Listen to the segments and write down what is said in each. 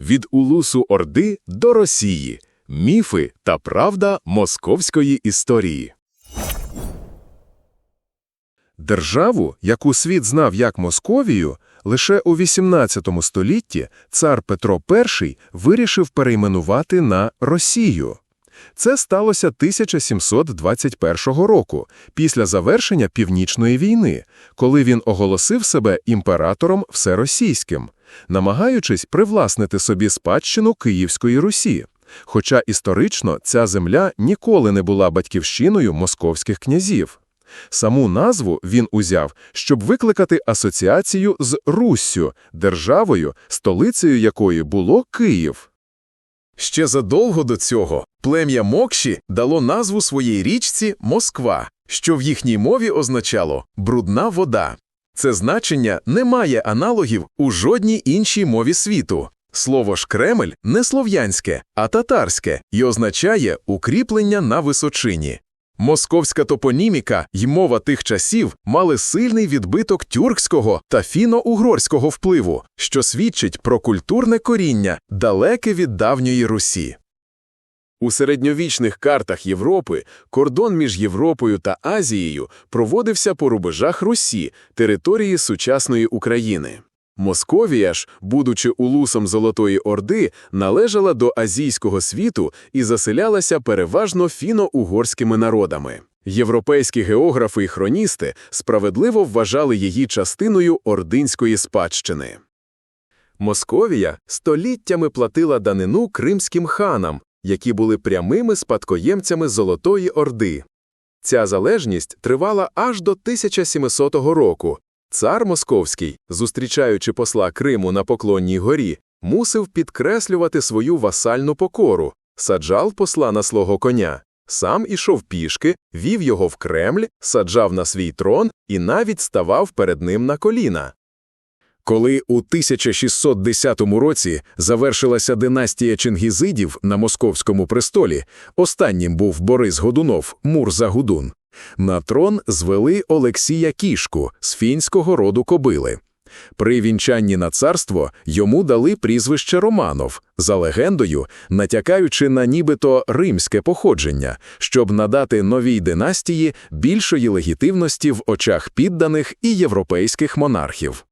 від улусу Орди до Росії. Міфи та правда московської історії. Державу, яку світ знав як Московію, лише у XVIII столітті цар Петро І вирішив перейменувати на Росію. Це сталося 1721 року, після завершення Північної війни, коли він оголосив себе імператором всеросійським, намагаючись привласнити собі спадщину Київської Русі. Хоча історично ця земля ніколи не була батьківщиною московських князів. Саму назву він узяв, щоб викликати асоціацію з Руссю, державою, столицею якої було Київ. Ще задовго до цього плем'я Мокші дало назву своїй річці Москва, що в їхній мові означало брудна вода. Це значення не має аналогів у жодній іншій мові світу. Слово ж Кремль не слов'янське, а татарське і означає укріплення на височині. Московська топоніміка й мова тих часів мали сильний відбиток тюркського та фіно-угорського впливу, що свідчить про культурне коріння, далеке від давньої Русі. У середньовічних картах Європи кордон між Європою та Азією проводився по рубежах Русі, території сучасної України. Московія ж, будучи улусом Золотої Орди, належала до азійського світу і заселялася переважно фіно-угорськими народами. Європейські географи і хроністи справедливо вважали її частиною ординської спадщини. Московія століттями платила данину кримським ханам, які були прямими спадкоємцями Золотої Орди. Ця залежність тривала аж до 1700 року. Цар Московський, зустрічаючи посла Криму на Поклонній горі, мусив підкреслювати свою васальну покору, саджав посла на свого коня, сам ішов пішки, вів його в Кремль, саджав на свій трон і навіть ставав перед ним на коліна. Коли у 1610 році завершилася династія чингізидів на московському престолі, останнім був Борис Годунов, Мурза Гудун. На трон звели Олексія Кішку з фінського роду кобили. При вінчанні на царство йому дали прізвище Романов, за легендою, натякаючи на нібито римське походження, щоб надати новій династії більшої легітимності в очах підданих і європейських монархів.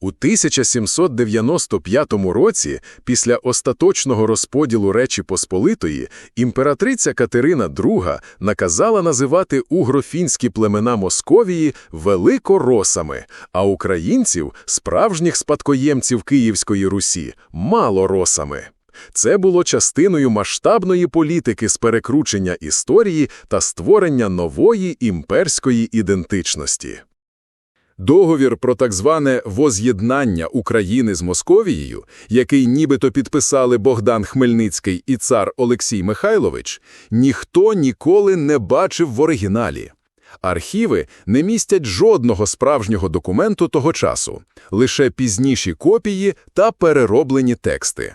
У 1795 році, після остаточного розподілу Речі Посполитої, імператриця Катерина II наказала називати угрофінські племена Московії великоросами, а українців, справжніх спадкоємців Київської Русі, малоросами. Це було частиною масштабної політики з перекручення історії та створення нової імперської ідентичності. Договір про так зване воз'єднання України з Московією, який нібито підписали Богдан Хмельницький і цар Олексій Михайлович, ніхто ніколи не бачив в оригіналі. Архіви не містять жодного справжнього документу того часу, лише пізніші копії та перероблені тексти.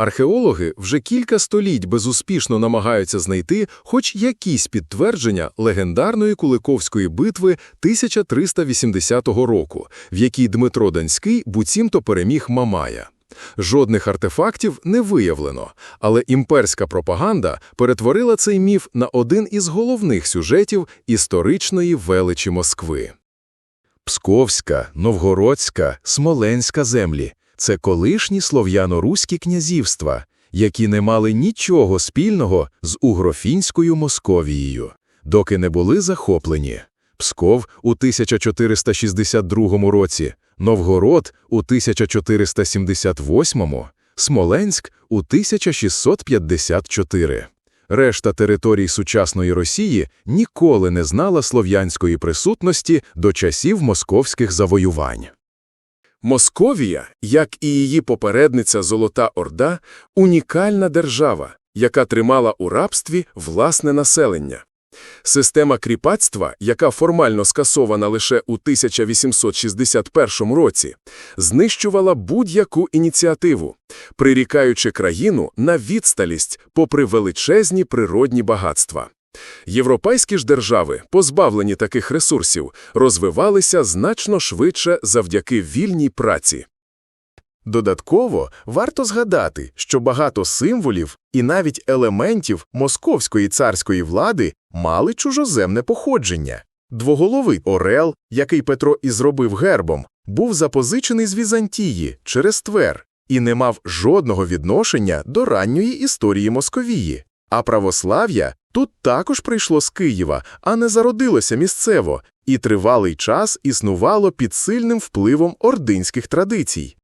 Археологи вже кілька століть безуспішно намагаються знайти хоч якісь підтвердження легендарної Куликовської битви 1380 року, в якій Дмитро Данський буцімто переміг Мамая. Жодних артефактів не виявлено, але імперська пропаганда перетворила цей міф на один із головних сюжетів історичної величі Москви. Псковська, Новгородська, Смоленська землі це колишні слов'яно-руські князівства, які не мали нічого спільного з угрофінською Московією, доки не були захоплені. Псков у 1462 році, Новгород у 1478, Смоленськ у 1654. Решта територій сучасної Росії ніколи не знала слов'янської присутності до часів московських завоювань. Московія, як і її попередниця Золота Орда, унікальна держава, яка тримала у рабстві власне населення. Система кріпацтва, яка формально скасована лише у 1861 році, знищувала будь-яку ініціативу, прирікаючи країну на відсталість попри величезні природні багатства. Європейські ж держави, позбавлені таких ресурсів, розвивалися значно швидше завдяки вільній праці. Додатково варто згадати, що багато символів і навіть елементів московської царської влади мали чужоземне походження. Двоголовий орел, який Петро і зробив гербом, був запозичений з Візантії через Твер і не мав жодного відношення до ранньої історії Московії. А православ'я тут також прийшло з Києва, а не зародилося місцево, і тривалий час існувало під сильним впливом ординських традицій.